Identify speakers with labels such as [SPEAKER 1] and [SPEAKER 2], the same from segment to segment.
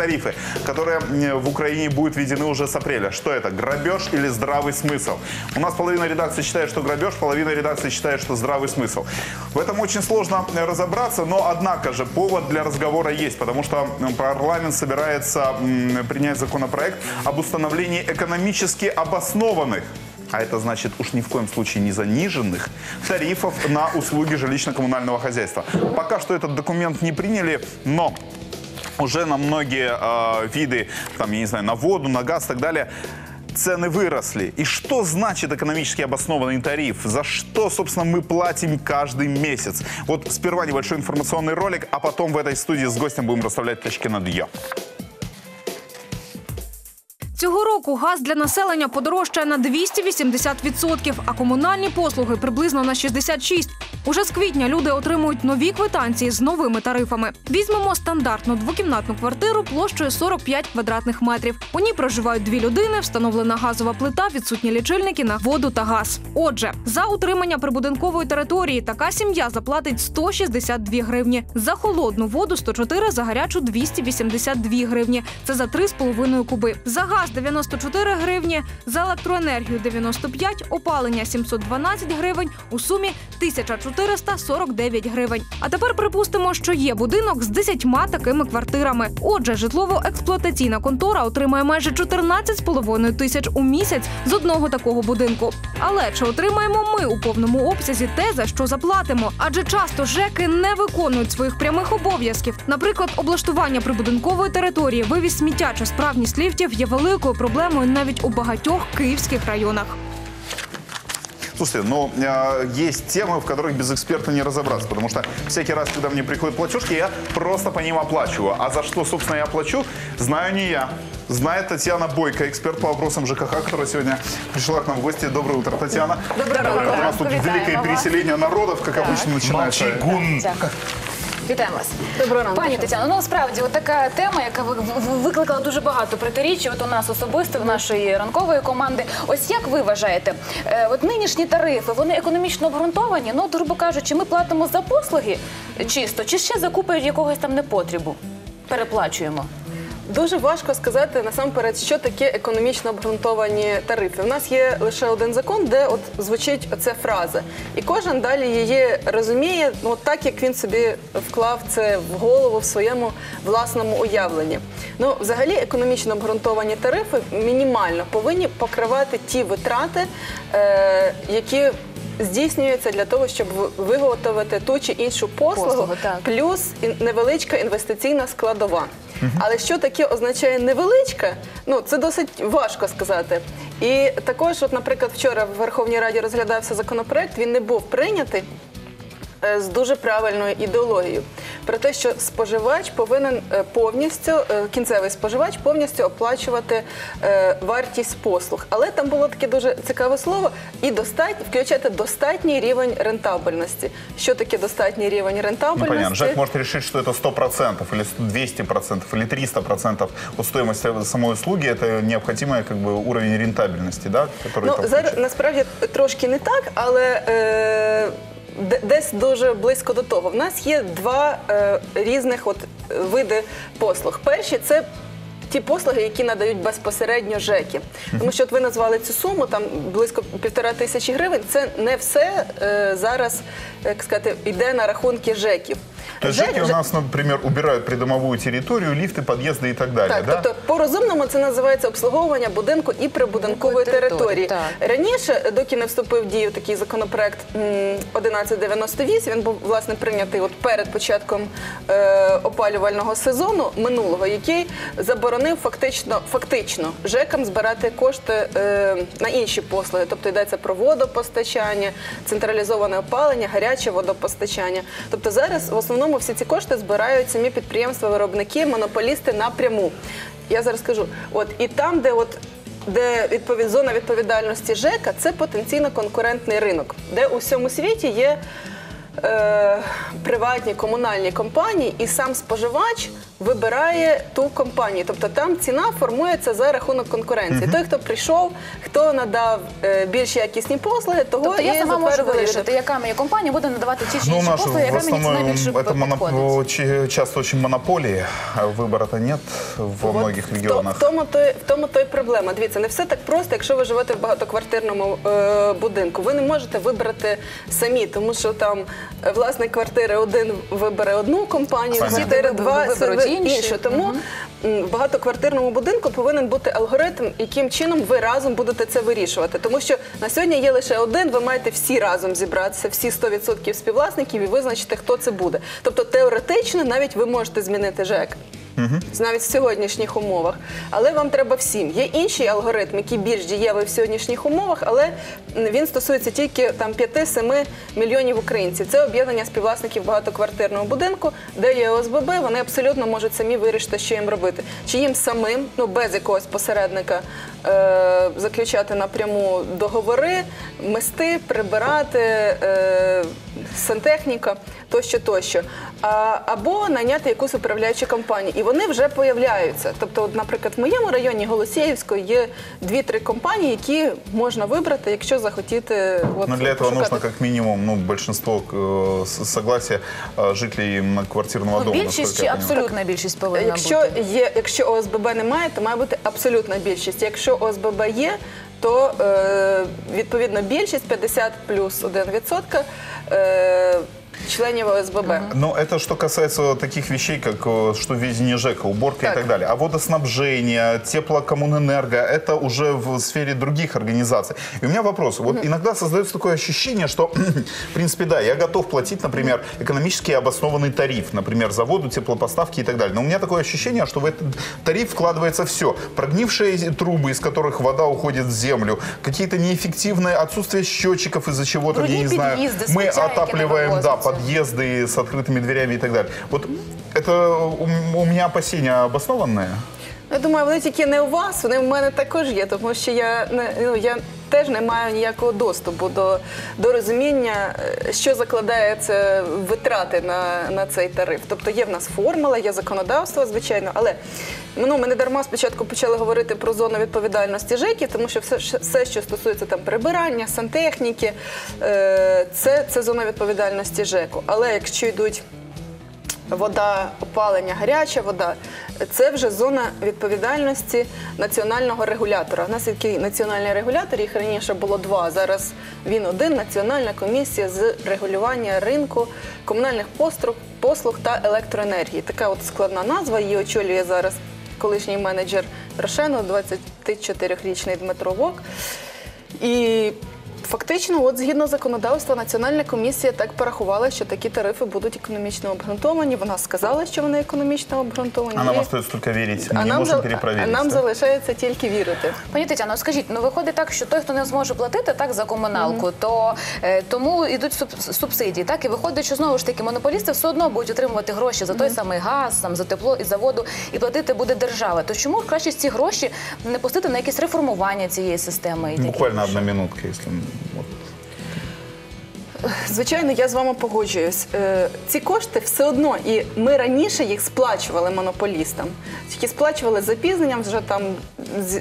[SPEAKER 1] тарифы, которые в Украине будут введены уже с апреля. Что это? Грабеж или здравый смысл? У нас половина редакции считает, что грабеж, половина редакции считает, что здравый смысл. В этом очень сложно э, разобраться, но однако же повод для разговора есть, потому что парламент собирается принять законопроект об установлении экономически обоснованных а это значит уж ни в коем случае не заниженных тарифов на услуги жилищно-коммунального хозяйства. Пока что этот документ не приняли, но уже на многие э, виды, там, я не знаю, на воду, на газ и так далее, цены выросли. И что значит экономически обоснованный тариф? За что, собственно, мы платим каждый месяц? Вот сперва небольшой информационный ролик, а потом в этой студии с гостем будем расставлять точки над «ё».
[SPEAKER 2] Цього року газ для населення подорожчає на 280%, а комунальні послуги приблизно на 66%. Уже з квітня люди отримують нові квитанції з новими тарифами. Візьмемо стандартну двокімнатну квартиру площею 45 квадратних метрів. У ній проживають дві людини, встановлена газова плита, відсутні лічильники на воду та газ. Отже, за утримання прибудинкової території така сім'я заплатить 162 гривні. За холодну воду 104, за гарячу 282 гривні. Це за 3,5 куби. За газ 94 гривні, за електроенергію 95, опалення 712 гривень, у сумі 1449 гривень. А тепер припустимо, що є будинок з 10 такими квартирами. Отже, житлово-експлуатаційна контора отримає майже 14,5 тисяч у місяць з одного такого будинку. Але чи отримаємо ми у повному обсязі те, за що заплатимо? Адже часто ЖЕКи не виконують своїх прямих обов'язків. Наприклад, облаштування прибудинкової території, вивіз сміття чи справність ліфтів є великою проблемою навіть у багатьох київських районах.
[SPEAKER 1] Слушайте, но э, есть темы, в которых без эксперта не разобраться, потому что всякий раз, когда мне приходят платежки, я просто по ним оплачиваю. А за что, собственно, я плачу, знаю не я. Знает Татьяна Бойко, эксперт по вопросам ЖКХ, которая сегодня пришла к нам в гости. Доброе утро, Татьяна.
[SPEAKER 3] Доброе утро.
[SPEAKER 1] У нас тут
[SPEAKER 3] Вітаємо
[SPEAKER 1] великое
[SPEAKER 3] вас.
[SPEAKER 1] переселение народов, как обычно начинается.
[SPEAKER 3] Дякую. Вітаємо вас.
[SPEAKER 4] Доброго ранку.
[SPEAKER 3] Пані Тетяно, ну насправді от така тема, яка ви- ви- викликала дуже багато протиріч, от у нас особисто в нашої ранкової команди. Ось як ви вважаєте, е, от нинішні тарифи, вони економічно обґрунтовані? Ну, от, грубо кажучи, ми платимо за послуги чисто, чи ще закупають якогось там непотребу? Переплачуємо.
[SPEAKER 4] Дуже важко сказати насамперед, що таке економічно обґрунтовані тарифи. У нас є лише один закон, де от звучить оця фраза, і кожен далі її розуміє, ну так як він собі вклав це в голову в своєму власному уявленні. Ну, взагалі, економічно обґрунтовані тарифи мінімально повинні покривати ті витрати, е, які здійснюються для того, щоб виготовити ту чи іншу послугу,
[SPEAKER 3] Послугу,
[SPEAKER 4] плюс невеличка інвестиційна складова. Але що таке означає невеличка? Ну це досить важко сказати. І також, от, наприклад, вчора в Верховній Раді розглядався законопроект, він не був прийнятий. е, З дуже правильною ідеологією про те, що споживач повинен е, повністю е, кінцевий споживач повністю оплачувати е, вартість послуг. Але там було таке дуже цікаве слово і достать включати достатній рівень рентабельності. Що таке достатній рівень
[SPEAKER 1] Ну,
[SPEAKER 4] рентабельності?
[SPEAKER 1] понятно. Жак может решить, что это 100% или 200% или 300% от стоимости самой услуги. Это необходимый как бы, уровень рентабельности, да, который
[SPEAKER 4] Ну
[SPEAKER 1] там
[SPEAKER 4] зараз
[SPEAKER 1] включен.
[SPEAKER 4] насправді трошки не так, але е, де- десь дуже близько до того. В нас є два е, різних от е, види послуг. Перші це. Ті послуги, які надають безпосередньо ЖЕКи. Тому що от ви назвали цю суму, там близько півтора тисячі гривень. Це не все е, зараз, як сказати, йде на рахунки ЖЕКів.
[SPEAKER 1] То есть
[SPEAKER 4] ЖЕК-
[SPEAKER 1] жеки у нас, например, убирают придомовую территорию, лифты, подъезды и так далее,
[SPEAKER 4] Так,
[SPEAKER 1] да?
[SPEAKER 4] тобто по-розумному це називається обслуговування будинку і прибудинкової
[SPEAKER 3] Території,
[SPEAKER 4] території.
[SPEAKER 3] так.
[SPEAKER 4] Раніше, доки не вступив в дію такий законопроект м, 1198, він був власне прийнятий от перед початком е, опалювального сезону минулого, який заборонив фактично фактично ЖЕКам збирати кошти е, на інші послуги. Тобто йдеться про водопостачання, централізоване опалення, гаряче водопостачання. Тобто зараз в основному всі ці кошти збирають самі підприємства, виробники, монополісти напряму. Я зараз кажу, от і там, де от. Де відповід зона відповідальності ЖЕКа це потенційно конкурентний ринок, де у всьому світі є е, приватні комунальні компанії, і сам споживач вибирає ту компанію. Тобто там ціна формується за рахунок конкуренції. Той, хто прийшов, хто надав е, більш якісні послуги, того
[SPEAKER 3] Тобто я сама можу вирішити, яка мені компанія буде надавати ті чи
[SPEAKER 1] Ну, у
[SPEAKER 3] інші
[SPEAKER 1] нас же
[SPEAKER 3] послуги,
[SPEAKER 1] в
[SPEAKER 3] яка мені ціна
[SPEAKER 1] основном
[SPEAKER 3] більше
[SPEAKER 1] это моноп- часто очень монополии, а выбора-то нет во многих
[SPEAKER 4] в то-
[SPEAKER 1] регионах.
[SPEAKER 4] В тому, то, й- в тому то й проблема. Дивіться, не все так просто, якщо ви живете в багатоквартирному е, будинку. Ви не можете вибрати самі, тому що там е, власник квартири один вибере одну компанію,
[SPEAKER 1] Понятно.
[SPEAKER 4] квартири два
[SPEAKER 3] виберуть
[SPEAKER 4] себе
[SPEAKER 3] інші.
[SPEAKER 4] Тому в багатоквартирному будинку повинен бути алгоритм, яким чином ви разом будете це вирішувати. Тому що на сьогодні є лише один, ви маєте всі разом зібратися, всі 100% співвласників і визначити, хто це буде. Тобто теоретично навіть ви можете змінити ЖЕК. Навіть в сьогоднішніх умовах, але вам треба всім. Є інший алгоритм, який більш дієвий в сьогоднішніх умовах, але він стосується тільки там 5-7 мільйонів українців. Це об'єднання співвласників багатоквартирного будинку, де є ОСББ. Вони абсолютно можуть самі вирішити, що їм робити. Чи їм самим, ну без якогось посередника, е- заключати напряму договори, мести, прибирати, е- сантехніка тощо, тощо. А, або найняти якусь управляючу компанію. І вони вже появляються. Тобто, от, наприклад, в моєму районі Голосіївської є дві-три компанії, які можна вибрати, якщо захотіти. От,
[SPEAKER 1] Но для этого
[SPEAKER 4] пошукати.
[SPEAKER 1] нужно как минимум ну, большинство э, с- согласия э, жителей квартирного
[SPEAKER 3] Ну,
[SPEAKER 1] дома.
[SPEAKER 3] більшість
[SPEAKER 1] насколько
[SPEAKER 3] чи
[SPEAKER 1] я понимаю.
[SPEAKER 3] абсолютна більшість повинна
[SPEAKER 4] Якщо
[SPEAKER 3] бути?
[SPEAKER 4] є, якщо ОСББ немає, то має бути абсолютна більшість. Якщо ОСББ є, то е, відповідно більшість 50 плюс 1% е, членів ОСББ.
[SPEAKER 1] Но это что касается таких вещей, как э, что введение ЖЭКа, уборка
[SPEAKER 4] Так.
[SPEAKER 1] и так далее. А водоснабжение, теплокоммунэнерго, это уже в сфере других организаций. И у меня вопрос. Вот иногда создается такое ощущение, что, в принципе, да, я готов платить, например, экономически обоснованный тариф, например, за воду, теплопоставки и так далее. Но у меня такое ощущение, что в этот тариф вкладывается все. Прогнившие трубы, из которых вода уходит в землю, какие-то неэффективные отсутствие счетчиков, из-за чего там, я
[SPEAKER 3] Брудні
[SPEAKER 1] не знаю,
[SPEAKER 3] під'їзди,
[SPEAKER 1] мы
[SPEAKER 3] сміття, яке не
[SPEAKER 1] отапливаем, да,
[SPEAKER 3] вивозиться.
[SPEAKER 1] подъезды с открытыми дверями и так далее. Вот это у, у меня опасения обоснованные.
[SPEAKER 4] Я думаю, вони тільки не у вас, вони в мене також є, тому що я не ну я теж не маю ніякого доступу до, до розуміння, е, що закладається витрати на, на цей тариф. Тобто є в нас формула, є законодавство, звичайно, але ну, ми не дарма спочатку почали говорити про зону відповідальності ЖЕКів, тому що все, все що стосується там прибирання, сантехніки, е, це, це зона відповідальності ЖЕКу. Але якщо йдуть вода, опалення, гаряча вода це вже зона відповідальності національного регулятора. У нас є національний регулятор, їх раніше було два. Зараз він один Національна комісія з регулювання ринку комунальних послуг, послуг та електроенергії. Така от складна назва. Її очолює зараз колишній менеджер Рошену, 24-річний Дмитро Вок. І Фактично, от згідно законодавства, Національна комісія так порахувала, що такі тарифи будуть економічно обґрунтовані. Вона сказала, що вони економічно обґрунтовані.
[SPEAKER 1] А нам остается только верить. Мы
[SPEAKER 4] а
[SPEAKER 1] не
[SPEAKER 4] нам,
[SPEAKER 1] можем
[SPEAKER 4] зал- а нам залишається тільки вірити.
[SPEAKER 3] Пані Тетяно, скажіть, ну виходить так, що той, хто не зможе платити так за комуналку, то е, тому йдуть суб- субсидії. Так і виходить, що знову ж таки монополісти все одно будуть отримувати гроші за той самий газ, там за тепло і за воду, і платити буде держава. То чому краще ці гроші не пустити на якесь реформування цієї системи? І
[SPEAKER 1] Буквально
[SPEAKER 3] інше?
[SPEAKER 1] одна минутка, если...
[SPEAKER 4] Звичайно, я з вами погоджуюсь. Е, Ці кошти все одно, і ми раніше їх сплачували монополістам. Тільки сплачували запізненням, вже там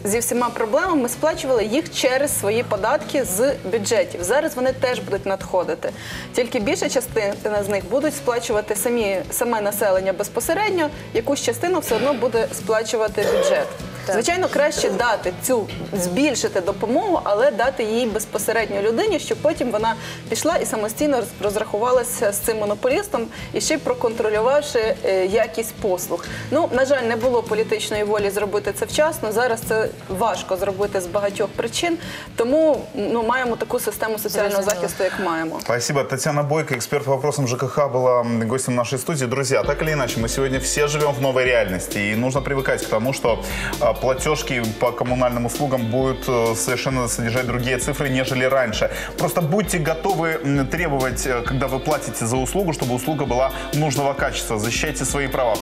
[SPEAKER 4] зі всіма проблемами, сплачували їх через свої податки з бюджетів. Зараз вони теж будуть надходити. Тільки більша частина з них будуть сплачувати самі саме населення безпосередньо, якусь частину все одно буде сплачувати бюджет.
[SPEAKER 3] Так.
[SPEAKER 4] Звичайно, краще дати цю збільшити допомогу, але дати їй безпосередньо людині, щоб потім вона пішла і самостійно роз- розрахувалася з цим монополістом і ще й проконтролювавши е, якість послуг. Ну на жаль, не було політичної волі зробити це вчасно. Зараз це важко зробити з багатьох причин. Тому ну маємо таку систему соціального
[SPEAKER 3] Зрозуміло.
[SPEAKER 4] захисту, як маємо.
[SPEAKER 1] Спасибо. Татьяна Бойко, эксперт по вопросам ЖКХ, была м, гостем нашей студии. Друзья, так или иначе, мы сегодня все живем в новой реальности. И нужно привыкать к тому, что а, Платежки по коммунальным услугам будут э, совершенно содержать другие цифры, нежели раньше. Просто будьте готовы требовать, э, когда вы платите за услугу, чтобы услуга была нужного качества. Защищайте свои права.